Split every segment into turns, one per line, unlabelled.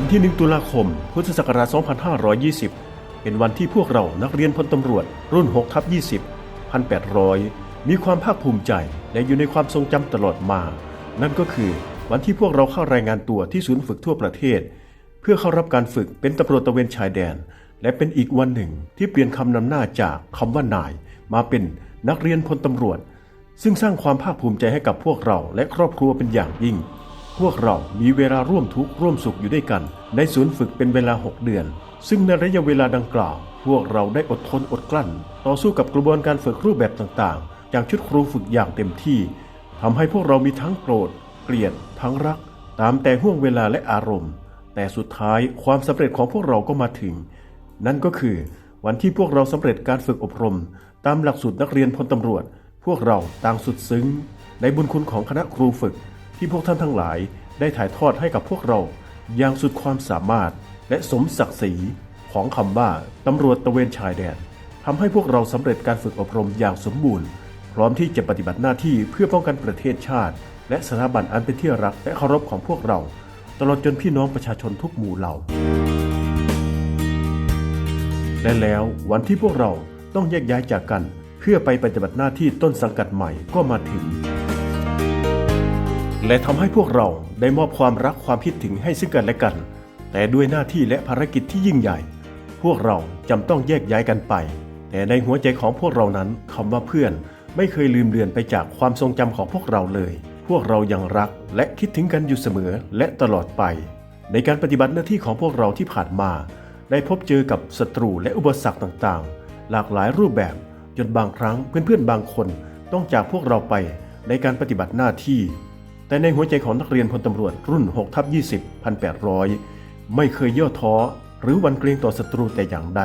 วันที่ 1 ตุลาคม พุทธศักราช 2520 เป็นวันที่พวกเรานักเรียนพลตำรวจ รุ่น6ทับ20 1800 มีความภาคภูมิใจและอยู่ในความทรงจำตลอดมา นั่นก็คือวันที่พวกเราเข้ารายงานตัวที่ศูนย์ฝึกทั่วประเทศ เพื่อเข้ารับการฝึกเป็นตำรวจตะเวนชายแดน และเป็นอีกวันหนึ่งที่เปลี่ยนคำนำหน้าจากคำว่านาย มาเป็นนักเรียนพลตำรวจ ซึ่งสร้างความภาคภูมิใจให้กับพวกเราและครอบครัวเป็นอย่างยิ่ง พวกเรามีเวลาร่วมทุกข์ร่วมสุขอยู่ด้วยกัน ในศูนย์ฝึกเป็นเวลา 6 เดือน ซึ่งในระยะเวลาดังกล่าว พวกเราได้อดทนอดกลั้น ต่อสู้กับกระบวนการฝึกรูปแบบต่างๆ จากชุดครูฝึกอย่างเต็มที่ทำให้พวกเรามีทั้งโกรธ เกลียด ทั้งรัก ตามแต่ห่วงเวลาและอารมณ์ แต่สุดท้ายความสำเร็จของพวกเราก็มาถึง นั่นก็คือ วันที่พวกเราสำเร็จการฝึกอบรม ตามหลักสูตรนักเรียนพลตำรวจ พวกเราต่างสุดซึ้ง ในบุญคุณของคณะครูฝึก ที่พวกท่านทั้งหลายได้ถ่ายทอดให้กับพวกเรา อย่างสุดความสามารถและสมศักดิ์ศรีของคำว่าตำรวจตะเวนชายแดนทำให้พวกเราสำเร็จการฝึกอบรมอย่างสมบูรณ์ พร้อมที่จะปฏิบัติหน้าที่เพื่อป้องกันประเทศชาติ และสถาบันอันเป็นที่รักและเคารพของพวกเรา ตลอดจนพี่น้องประชาชนทุกหมู่เหล่าและแล้ววันที่พวกเราต้องแยกย้ายจากกัน เพื่อไปปฏิบัติหน้าที่ต้นสังกัดใหม่ก็มาถึง และทำให้พวกเราได้มอบความรักความคิดถึงให้ซึ่งกันและกัน แต่ด้วยหน้าที่และภารกิจที่ยิ่งใหญ่ พวกเราจำต้องแยกย้ายกันไป แต่ในหัวใจของพวกเรานั้นคำว่าเพื่อนไม่เคยลืมเลือนไปจากความทรงจำของพวกเราเลย พวกเรายังรักและคิดถึงกันอยู่เสมอและตลอดไป ในการปฏิบัติหน้าที่ของพวกเราที่ผ่านมา ได้พบเจอกับศัตรูและอุปสรรคต่างๆ หลากหลายรูปแบบ จนบางครั้งเพื่อนๆบางคนต้องจากพวกเราไปในการปฏิบัติหน้าที่ แต่ในหัวใจของนักเรียนพลตำรวจรุ่น6ทับ20 1800 ไม่เคยย่อท้อ หรือวันเกรงต่อศัตรูแต่อย่างใด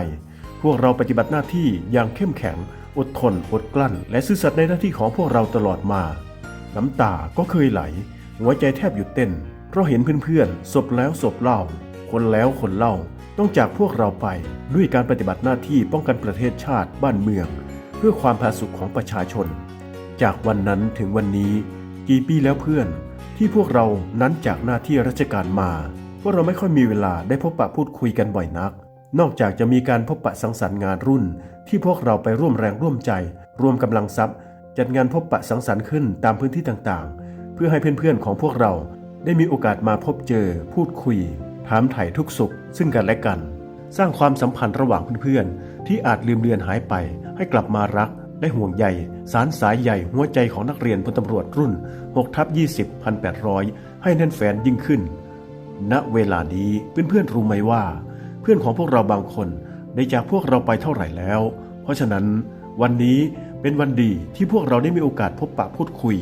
พวกเราปฏิบัติหน้าที่อย่างเข้มแข็ง อดทน อดกลั้น และซื่อสัตย์ในหน้าที่ของพวกเราตลอดมา น้ำตาก็เคยไหล หัวใจแทบหยุดเต้น เพราะเห็นเพื่อนๆศพแล้วศพเล่า คนแล้วคนเล่า ต้องจากพวกเราไปด้วยการปฏิบัติหน้าที่ป้องกันประเทศชาติบ้านเมือง เพื่อความผาสุกของประชาชน จากวันนั้นถึงวันนี้ กี่ปีแล้วเพื่อน ที่พวกเรานั้นจากหน้าที่ราชการมาพวกเราไม่ค่อยมีเวลาได้พบปะพูดคุยกันบ่อยนัก นอกจากจะมีการพบปะสังสรรค์งานรุ่น ที่พวกเราไปร่วมแรงร่วมใจ รวมกำลังทรัพย์ จัดงานพบปะสังสรรค์ขึ้นตามพื้นที่ต่างๆ เพื่อให้เพื่อนๆของพวกเราได้มีโอกาสมาพบเจอ พูดคุย ถามไถ่ทุกสุข ซึ่งกันและกัน สร้างความสัมพันธ์ระหว่างเพื่อนๆที่อาจลืมเลือนหายไป ให้กลับมารัก และห่วงใยสารสายใหญ่หัวใจของนักเรียนพลตำรวจรุ่น6ทับ20 1800 ให้แน่นแฟนยิ่งขึ้น ณเวลานี้เพื่อนๆรู้ไหมว่า เพื่อนของพวกเราบางคนได้จากพวกเราไปเท่าไหร่แล้ว เพราะฉะนั้น วันนี้เป็นวันดีที่พวกเราได้มีโอกาสพบปะพูดคุย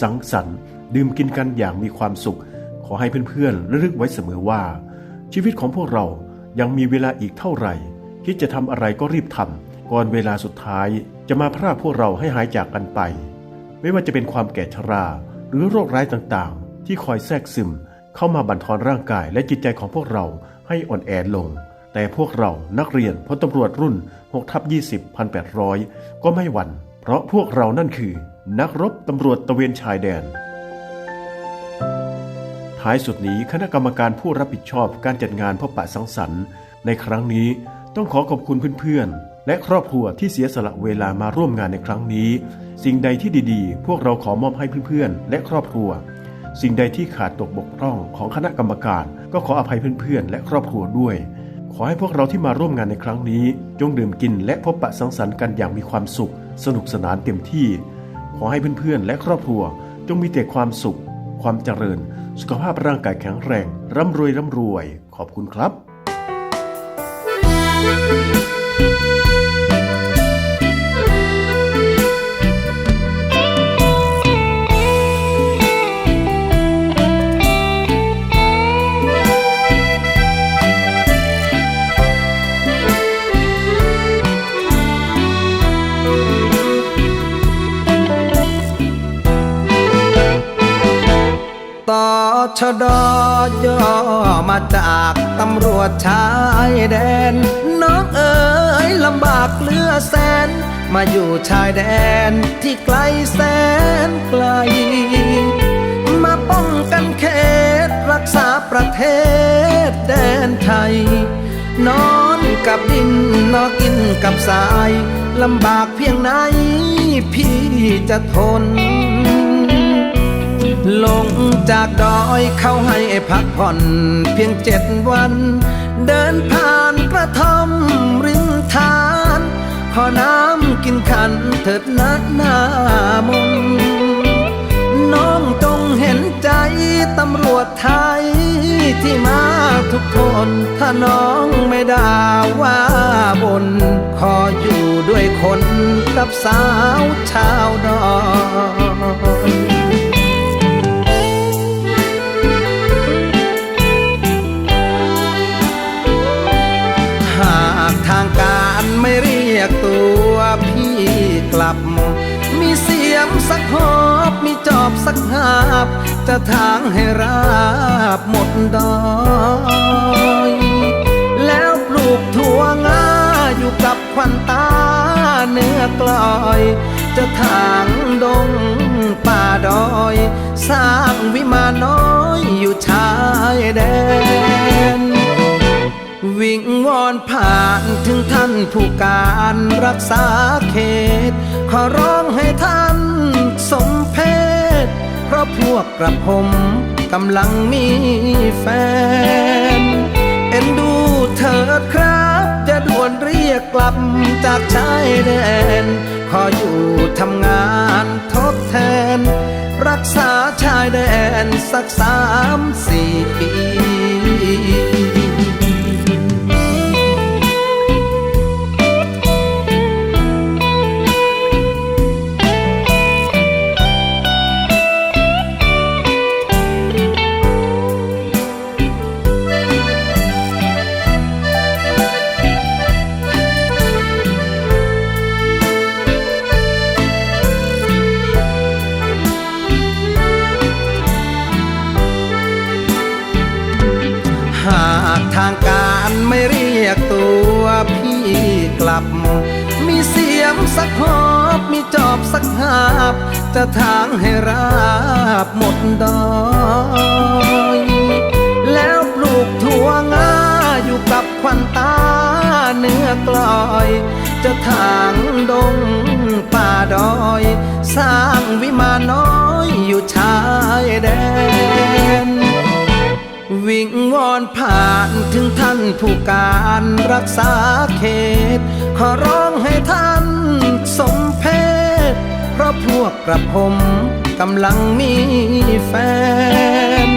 สังสรรค์ดื่มกินกันอย่างมีความสุข ขอให้เพื่อนๆระลึกไว้เสมอว่า ชีวิตของพวกเรายังมีเวลาอีกเท่าไหร่ คิดจะทำอะไรก็รีบทำ ก่อนเวลาสุดท้ายจะมาพรากพวกเราให้หายจากกันไป ไม่ว่าจะเป็นความแก่ชรา หรือโรคร้ายต่างๆ ที่คอยแทรกซึม เข้ามาบั่นทอนร่างกายและจิตใจของพวกเราให้อ่อนแอลง แต่พวกเรานักเรียนพลตำรวจรุ่น6ทับ20 1800 ก็ไม่หวัน่นเพราะพวกเรานั่นคือ นักรบตำรวจตะเวนชายแดน ท้ายสุดนี้คณะกรรมการผู้รับผิดชอบการจัดงานพบปะสังสรรค์ ในครั้งนี้ต้องขอขอบคุณเพื่อนๆ และครอบครัวที่เสียสละเวลามาร่วมงานในครั้งนี้ สิ่งใดที่ดีๆ พวกเราขอมอบให้เพื่อนๆ และครอบครัว สิ่งใดที่ขาดตกบกพร่องของคณะกรรมการ ก็ขออภัยเพื่อนๆ และครอบครัวด้วย ขอให้พวกเราที่มาร่วมงานในครั้งนี้ จงดื่มกินและพบปะสังสรรค์กันอย่างมีความสุข สนุกสนานเต็มที่ ขอให้เพื่อนๆ และครอบครัว จงมีแต่ความสุข ความเจริญ สุขภาพร่างกายแข็งแรง ร่ำรวยร่ำรวย ขอบคุณครับ
ชดย่อมาจากตำรวจชายแดน น้องเอ๋ยลำบากเลือแสน มาอยู่ชายแดนที่ไกลแสนไกล มาป้องกันเขตรัรักษาประเทศแดนไทย นอนกับดินนอนกินกับสายลำบากเพียงไหนพี่จะทน ลงจากดอยเข้าให้พักผ่อนเพียงเจ็ดวัน เดินผ่านกระท่อมริมทาน ขอน้ำกินขันเถิดนัดหน้ามนน้องจงเห็นใจตำรวจไทย ที่มาทุกทนถ้าน้องไม่ด่าว่าบน ขออยู่ด้วยคนกับสาวชาวดอย สักหอบมีจอบสักหาบ จะทางให้ราบหมดดอยแล้วปลูกถั่วงาอยู่กับควันตาเนื้อกลอย จะทางดงป่าดอย สร้างวิมานน้อยอยู่ชายแดนวิงวอนผ่านถึงท่านผู้การรักษาเขต ขอร้องให้ท่าน พราพวกกระผมกำลังมีแฟน เอ็นดูเถิดครับ จะด่วนเรียกกลับจากชายแดน ขออยู่ทำงานทดแทน รักษาชายแดนสักสามสี่ปี บ มีเสียมสักหอบ มีจอบสักหาบ จะทางให้ราบหมดดอยแล้วปลูกถั่วงาอยู่กับควันตาเนื้อกลอย จะทางดงป่าดอย สร้างวิมานน้อยอยู่ชายแดนวิงวอนผ่านถึงท่านผู้การรักษาเขต ขอร้องให้ท่านสมเพศ เพราะพวกกระผมกำลังมีแฟน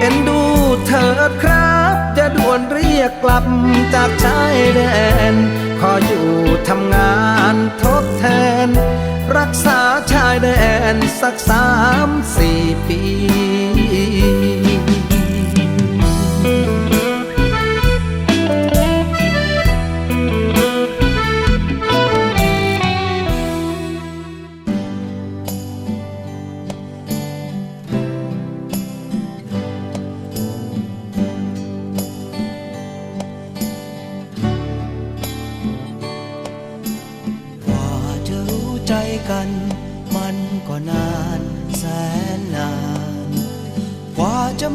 เอ็นดูเถิดครับ จะด่วนเรียกกลับจากชายแดน ขออยู่ทำงานทดแทน รักษาชายแดนสักสามสี่ปี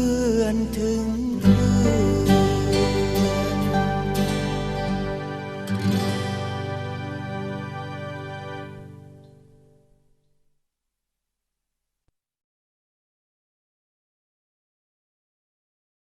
เพื่อนถึง